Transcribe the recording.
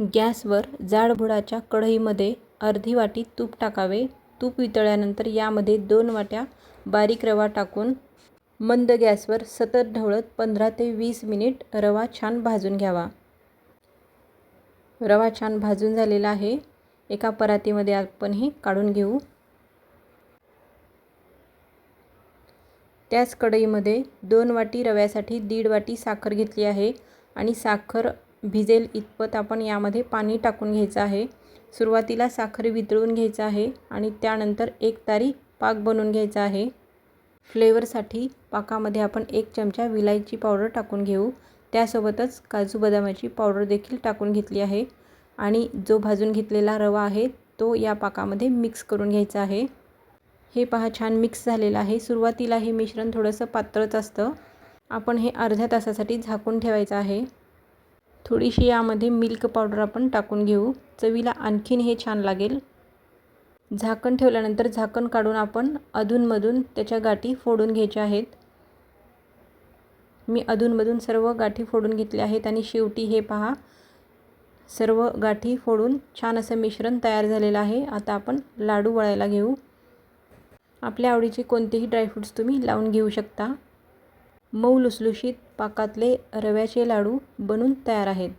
गॅसवर जाडबुडाच्या कढईमध्ये अर्धी वाटी तूप टाकावे. तूप वितळल्यानंतर यामध्ये दोन वाट्या बारीक रवा टाकून मंद गॅसवर सतत ढवळत पंधरा ते वीस मिनिट रवा छान भाजून घ्यावा. रवा छान भाजून झालेला आहे. एका परातीमध्ये आपण हे काढून घेऊ. त्याच कढईमध्ये दोन वाटी रव्यासाठी दीड वाटी साखर घेतली आहे आणि साखर भिजेल इतपत आपण यामध्ये पाणी टाकून घ्यायचं आहे. सुरुवातीला साखर वितळून घ्यायचं आहे आणि त्यानंतर एक तारी पाक बनवून घ्यायचा आहे. फ्लेवरसाठी पाकामध्ये आपण एक चमचा विलायची पावडर टाकून घेऊ. त्यासोबतच काजू बदामाची पावडर देखील टाकून घेतली आहे आणि जो भाजून घेतलेला रवा आहे तो या पाकामध्ये मिक्स करून घ्यायचा आहे. हे पहा छान मिक्स झालेलं आहे. सुरुवातीला हे मिश्रण थोडंसं पातळच असतं. आपण हे अर्ध्या तासासाठी झाकून ठेवायचं आहे. थोडीशी यामध्ये मिल्क पावडर आपण टाकून घेऊ. चवीला आणखीन हे छान लागेल. झाकण ठेवल्यानंतर झाकण काढून आपण अधूनमधून त्याच्या गाठी फोडून घ्यायच्या आहेत. मी अधूनमधून सर्व गाठी फोडून घेतल्या आहेत आणि शेवटी हे पहा. सर्व गाठी फोडून छान असं मिश्रण तयार झालेलं आहे. आता आपण लाडू वळायला घेऊ. आपल्या आवडीचे कोणतेही ड्रायफ्रूट्स तुम्ही लावून घेऊ शकता. मऊ लुसलुशीत पाकातले रव्याचे लाडू बनून तयार आहेत.